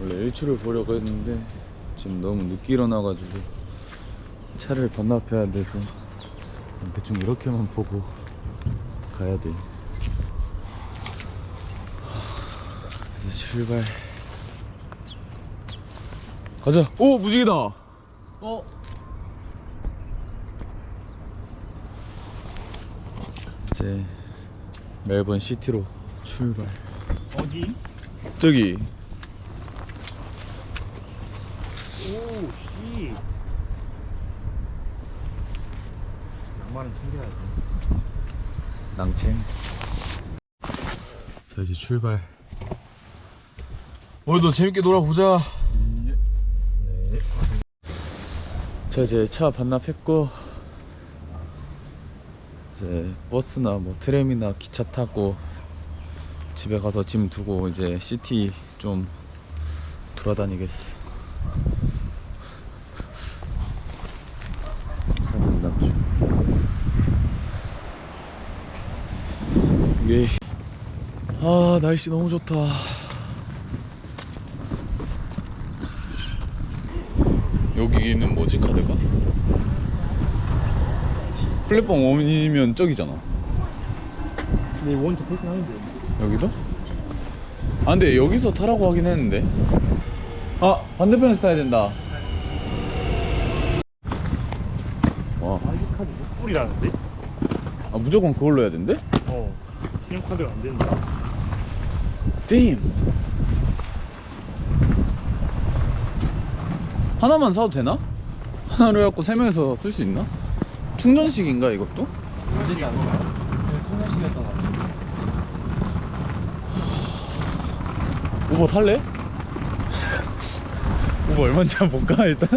원래 일출을 보려고 했는데 지금 너무 늦게 일어나가지고 차를 반납해야 돼서 대충 이렇게만 보고 가야 돼. 하, 이제 출발. 가자. 오 무지개다. 어? 이제 멜번 시티로 출발. 어디? 저기 오, 씨. 양말은 챙겨야지. 낭챙. 자 이제 출발. 오늘도 재밌게 놀아보자. 네. 자 이제 차 반납했고 이제 버스나 뭐 트램이나 기차 타고 집에 가서 짐 두고 이제 시티 좀 돌아다니겠어. 차 반납 중. 이게 아 날씨 너무 좋다. 여기는 뭐지 카드가? 플랫폼 5이면 저기잖아. 근데 원저 그렇긴 하는데. 여기도? 아 근데 여기서 타라고 하긴 했는데. 아 반대편에서 타야 된다. 와, 아이디카드 뿔이라는데? 아 무조건 그걸로 해야 된대? 어. 신용카드가 안 된다. 띵. 하나만 사도 되나? 하나로 해갖고 세 명이서 쓸 수 있나? 충전식인가 이것도? 되지 않을까? 네, 청년식이었던 것 같아. 우버 탈래? 우버 얼마인지 한번 볼까 일단?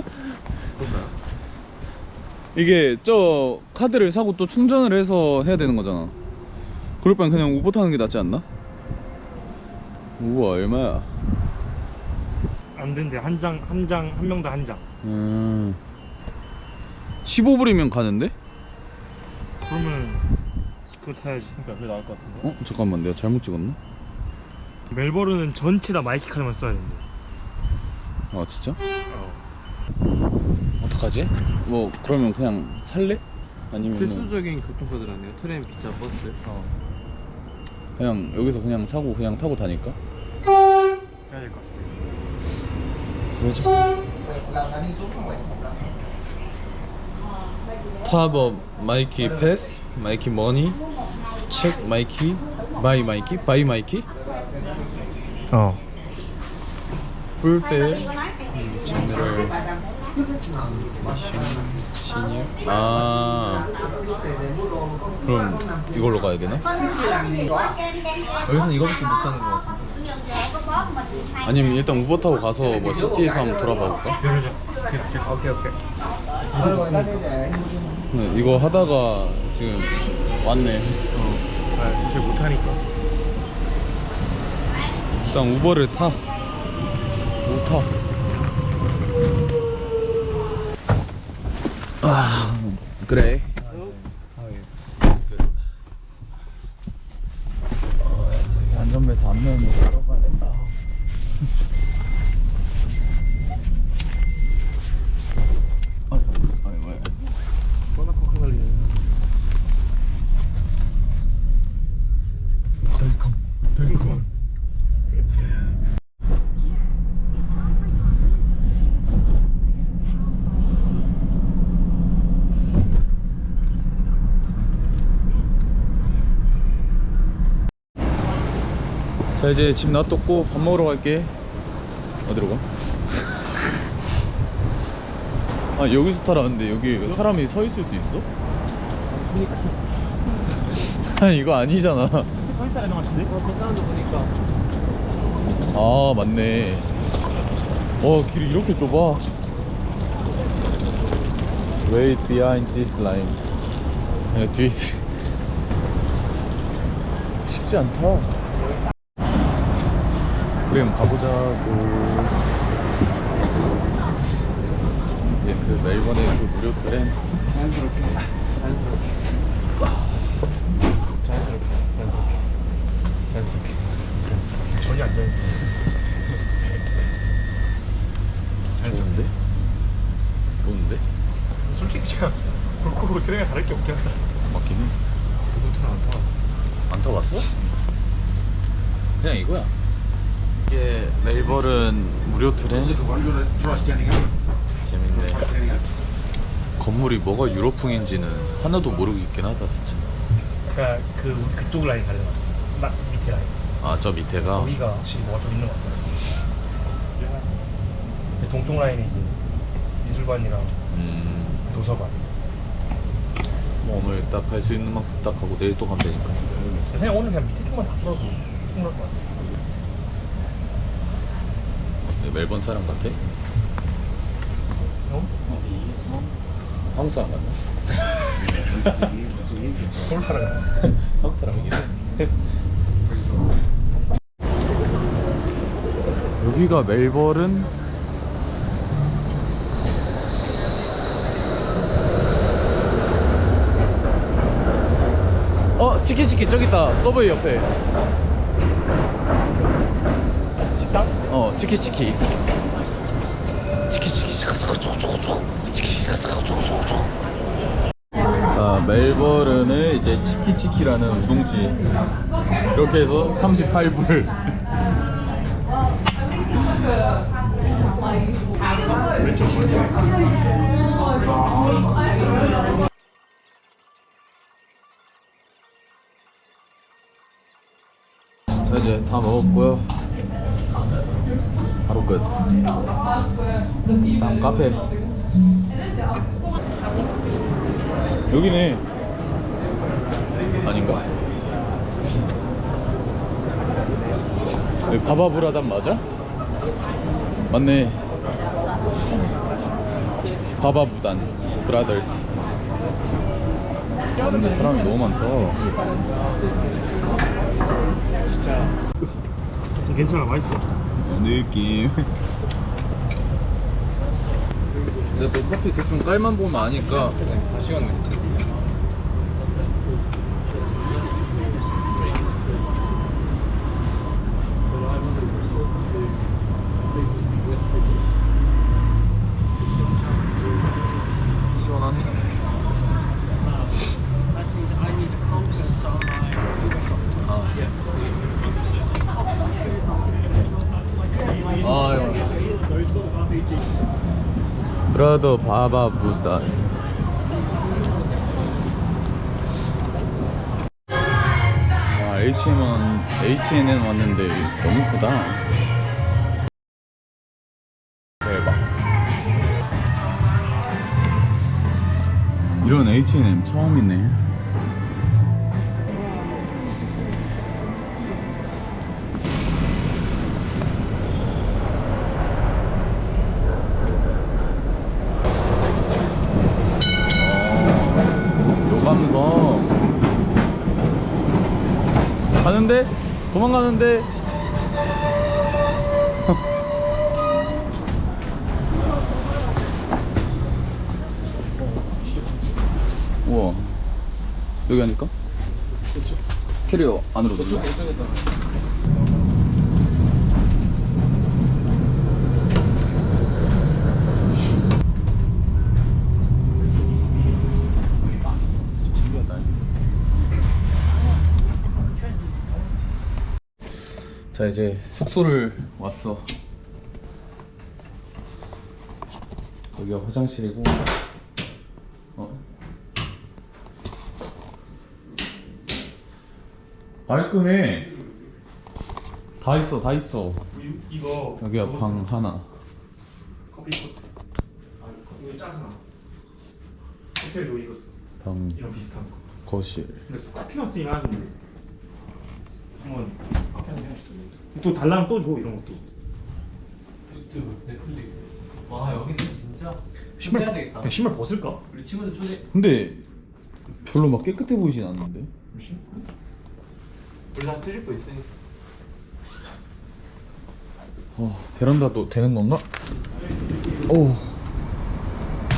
이게 저 카드를 사고 또 충전을 해서 해야 되는 거잖아 그럴 바엔 그냥 우버 타는 게 낫지 않나? 우버 얼마야? 안 된대. 한 장, 한 장, 한 명당 한 장. 음 15불이면 가는데? 그러면 그거 타야지. 그러니까 그게 나을 것 같은데. 어? 잠깐만 내가 잘못 찍었나? 멜버른은 전체 다 마이키 카드만 써야 된대. 아 진짜? 어. 어떡하지? 뭐 그러면 그냥 살래? 아니면 필수적인 교통카드라네요. 트램, 기차, 버스. 어. 그냥 여기서 그냥 사고 그냥 타고 다닐까? 해야 될 것 같은데. 그러자. 탑업 마이키 패스, 마이키 머니, 책 마이키, 바이 마이키, 바이 마이키, 어. 풀 페어, 제너럴, 시니어. 아, 그럼 이걸로 가야 되나? 여기서는 이거밖에 못 사는 것 같은데. 아니면 일단 우버 타고 가서 뭐 시티에서 한번 돌아봐 볼까? 오케이, 오케이. 네, 이거 하다가 지금 왔네. 어. 아, 진짜 못하니까. 일단 우버를 타. 우타. 아 그래. 안전벨트 안 매면 들어가네. 아이고, 아이고. 워낙 콩콩 달리네. 덜컹, 덜컹. 자 이제 집 놔뒀고 밥 먹으러 갈게 어디로 가? 아 여기서 타라는데 여기 사람이 서 있을 수 있어? 아니 이거 아니잖아 서 있어야 되는 것 같은데? 어, 그 사람도 보니까. 아 맞네 어 길이 이렇게 좁아 Wait behind this line 야, 뒤에 있으 쉽지 않다 그래 가보자고. 예, 그 멜번의 그 무료 트램 자연스럽게. 자연스럽게. 자연스럽게. 자연스럽게. 자연스럽게. 자연스럽게. 전혀 안 자연스러웠어 좋은데? 좋은데? 솔직히 그냥 골고루 트램이 다를 게 없긴 하다. 맞긴 해. 골고루 트램 안 타봤어. 안 타봤어? 그냥 이거야. 이게 멜버른 무료 트램. 재밌네. 건물이 뭐가 유럽풍인지는 하나도 모르겠긴 하다 진짜. 그러니까 그 그쪽 라인 가려나? 막 밑에 라인. 아 저 밑에가 거기가 확실히 뭐가 좀 있는 것 같아. 동쪽 라인이 이제 미술관이랑 음, 도서관. 뭐 오늘 딱갈수 있는 만큼 딱 하고 내일 또 가면 되니까. 그냥 오늘 그냥 밑에 쪽만 다 돌아도 충분할 것 같아. 네, 멜번 사람 같아? 어? 한국 사람 같나? 서울 사람. 한국 사람이긴 해. 여기가 멜버른 어 치킨 치킨 저기 있다 서브웨이 옆에 식당? 어 치킨치킨 치킨치킨 자 멜버른의 이제 치키치키라는 우동집 이렇게 해서 38불 자 이제 다 먹었고요 끝 다음 카페 여기네 아닌가? 여기 바바브라단 맞아? 맞네 바바부단 브라더스 아, 근데 사람이 너무 많다 진짜. 괜찮아, 맛있어. 느낌 근데 또 커피 대충 깔만 보면 아니까 다 식었네. 시원하네. I see that I need to focus on my 아 이거 브라더 바바부단 와 H&M H&M 왔는데 너무 크다. 대박. 이런 H&M 처음이네 도망가는데. 우와. 여기 아닐까? 캐리어 안으로 넣어 신기하다 자 이제 숙소를 왔어 여기가 화장실이고 어? 깔끔해 다 있어 다 있어 이- 이거. 여기가 저거 방 써. 하나 커피 포트. 아, 이거 짜증나. 호텔도 이거 써. 방 이런 비슷한 거. 거실 근데 커피만 쓰긴 하는데. 한번. 또 달라면 또 줘, 이런 것도. 유튜브, 넷플릭스. 와 여기는 진짜 신발, 해야 되겠다. 그냥 신발 벗을까? 우리 친구들 초대. 근데 별로 막 깨끗해 보이진 않는데 우리 다 틀릴 거 있으니까. 어, 베란다도 되는 건가? 오,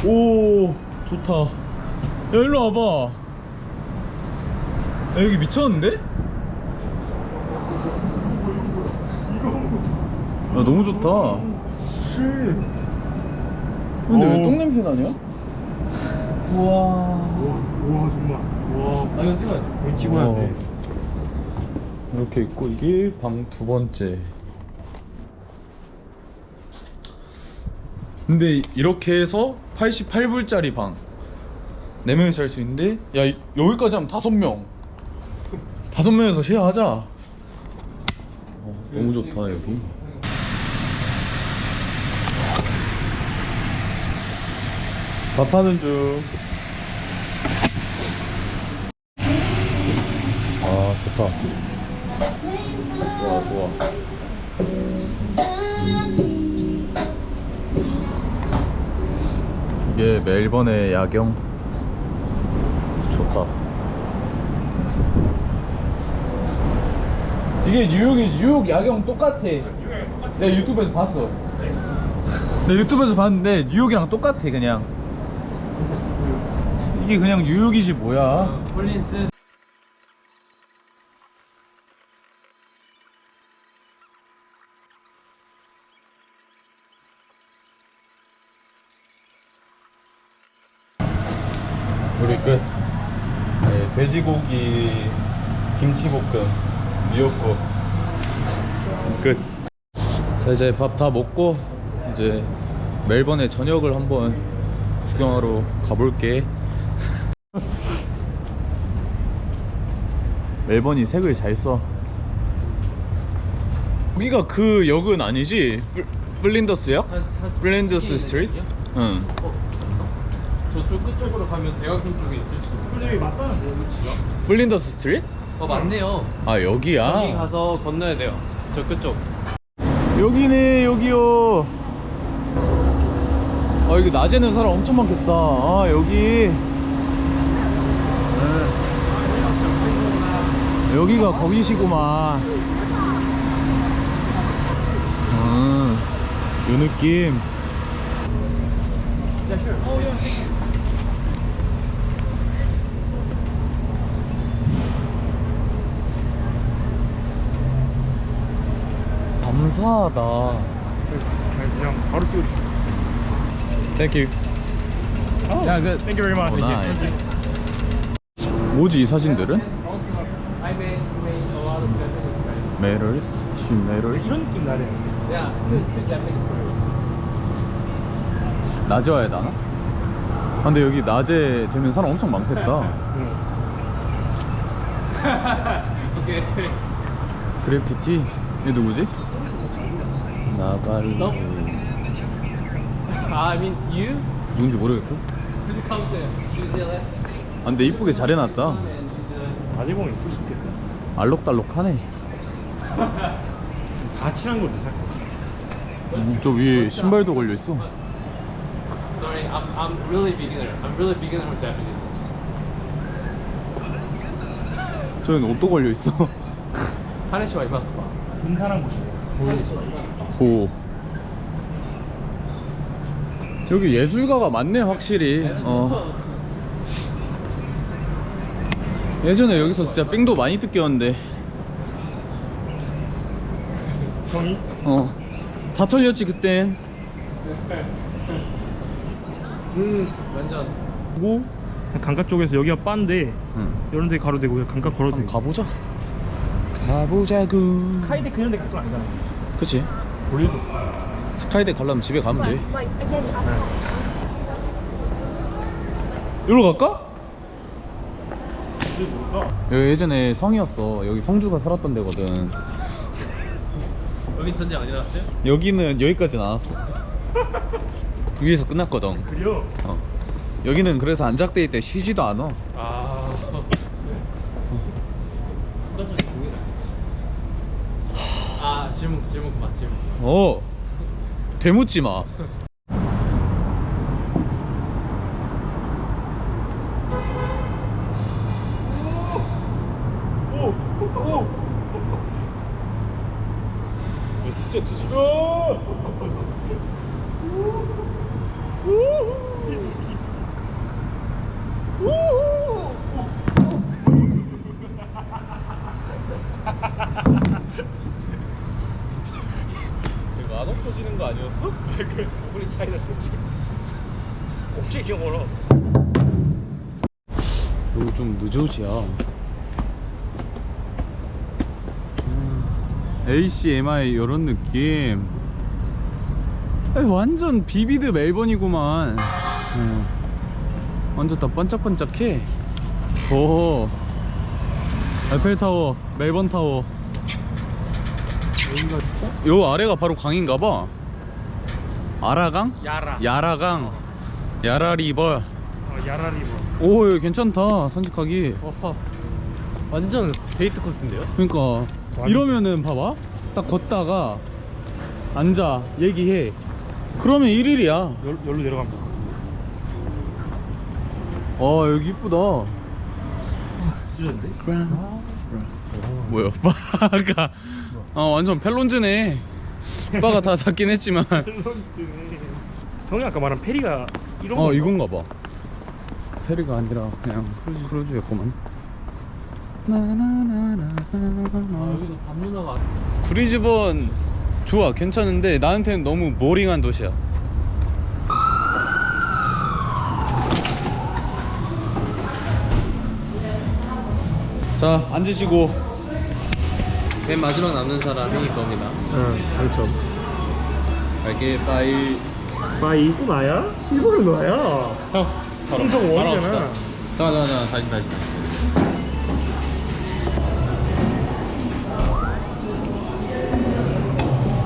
오, 좋다. 야, 일로 와봐. 야, 여기 미쳤는데? 야, 너무 좋다. 근데 왜 오. 똥냄새 나냐? 우와. 우와 정말. 우와. 아 이건 찍어야 돼. 이거 찍어야 어. 돼. 이렇게 있고 이게 방 두 번째. 근데 이렇게 해서 88불짜리 방. 4명이서 살수 있는데 야 이- 여기까지 하면 5명. 5명에서 쉐어하자. 어, 너무 좋다 여기. 밥하는 중. 아 좋다. 좋아 좋아. 이게 멜번의 야경. 좋다. 이게 뉴욕이 뉴욕 야경 똑같아. 내가 유튜브에서 봤어. 내가 유튜브에서 봤는데 뉴욕이랑 똑같아 그냥. 이게 그냥 뉴욕이지 뭐야. 폴린스. 우리 끝. 네, 돼지고기 김치볶음 미역국 끝. 자 이제 밥 다 먹고 이제 멜번의 저녁을 한번 구경하러 가볼게. 멜번이 색을 잘 써. 여기가 그 역은 아니지? 플- 플린더스 역? 플린더스 스트리트? 응. 저쪽 끝쪽으로 가면 대학생 쪽에 있을 수도. 근데 맞다는데 위치가. 플린더스 스트리트? 어 맞네요. 아 여기야. 거기 가서 건너야 돼요. 저 끝쪽. 여기네 여기요 아 여기 낮에는 사람 엄청 많겠다. 아 여기. 네. 여기가 거기시구만. 음, 요 느낌. 감사하다. 그냥 바로 찍어주시 고. 땡큐 야, 그- Thank you very much. 오, 나이스. 뭐지 이 사진들은? I made made a lot of Japanese friends. 메럴스? 슈 메럴스? 이런 느낌 나네. Yeah, two, two Japanese friends. 낮에 와야 되나? 아, 근데 여기 낮에 되면 사람 엄청 많겠다 응. Okay. 그래피티? 얘 누구지? 나발루 너? I mean you. 누군지 모르겠고 Did you come to New Zealand? 아 근데 이쁘게 잘 해놨다 And New Zealand. 낮에 보면 이쁠 수 있겠다. 알록달록하네 다 칠한 건 이상. 음, 저 위에 신발도 걸려 있어 Sorry, I'm I'm really beginner. I'm really beginner with Japanese. 저긴 옷도 걸려 있어 카네시와 이마스바. 인사랑 곳이네. 카네시와 이마스바. 오 여기 예술가가 많네 확실히 어. 예전에 여기서 진짜 삥도 많이 뜯겼는데 형이? 어다 털렸지 그땐 음, 완전. 뭐? 강가 쪽에서 여기가 빤데 응 이런 데 가로 되고 강가 걸어도 되고. 가보자 가보자구 카이데크 이런 데 갈건 아니잖아. 그치 우리도. 스카이덱 가려면 집에 가면 돼 Like again, up. 여기로 갈까? 여기 예전에 성이었어 여기 성주가 살았던 데거든 여긴 전쟁 아니었어요? 여기는 여기까지 나왔어 위에서 끝났거든 그려. 어. 여기는 그래서 안작돼 있대 쉬지도 않아 아. 국가적인 공이라. 아 질문 질문 그만 질문. 어 되묻지 마 오! 오! 야, 진짜 뒤집어! 이거 안 엎어지는 거 아니었어? 우리 차이나 좋지. 기억 몰라. 여기 좀 늦어지야 ACMI 이런 느낌 에이, 완전 비비드 멜번이구만 어. 완전 다 반짝반짝해 오 에펠타워 멜번 타워 요 아래가 바로 강인가 봐 아라강? 야라. 야라강 야라리버 어, 야라리버. 오 여기 괜찮다 산책하기 어허. 완전 데이트 코스인데요? 그러니까 이러면은 봐봐 딱 걷다가 앉아 얘기해 그러면 1일이야 열, 열로 내려가면 될것 같은데. 아 여기 이쁘다 찢었는데? 뭐야 바가 아 완전 펠론즈네. 바가 다 닫긴 했지만. 밸런스네. 형이 아까 말한 페리가 이런 어 건가? 이건가 봐. 페리가 아니라 그냥 크루즈, 크루즈였구만. 아, 여기도 밤누나가 브리즈번 좋아 괜찮은데 나한테는 너무 보링한 도시야. 자 앉으시고 맨 마지막 남는 사람이 겁니다. 응, 당첨. 갈게 빠이 빠이 또 나야? 이거는 너야. 형 홍정 원이잖아. 잠깐 잠깐 잠깐 다시 다시 다시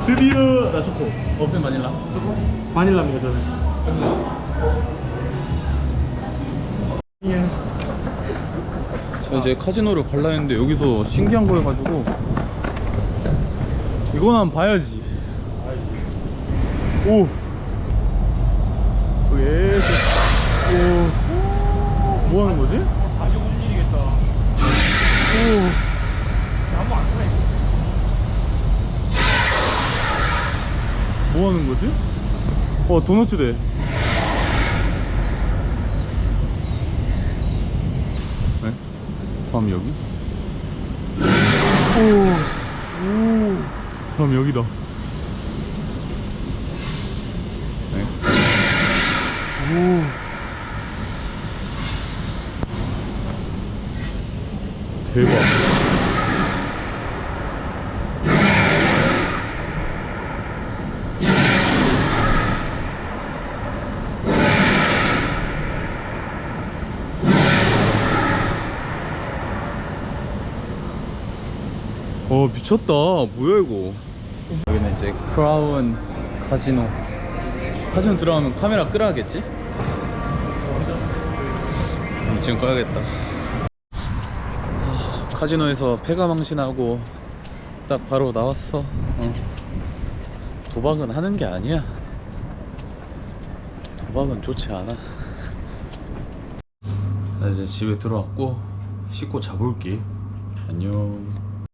드디어 나 초코 없으면 바닐라 초코? 바닐라입니다 저는. 예. 저 이제 카지노를 갈라 했는데 여기서 신기한 거 해가지고 이건 한번 봐야지 오 예. 오. 뭐 하는 거지? 무슨 일이겠다. 오. 아무 안 해. 뭐 하는 거지? 어, 도넛츠 돼. 네? 다음 여기? 오. 오. 다음 여기다. 네. 오. 대박. 어 미쳤다. 뭐야 이거? 여기는 이제 크라운 카지노 카지노 들어가면 카메라 끄라겠지? 음, 지금 꺼야겠다. 아, 카지노에서 패가망신하고 딱 바로 나왔어. 어. 도박은 하는 게 아니야. 도박은 좋지 않아. 나 이제 집에 들어왔고 씻고 자볼게. 안녕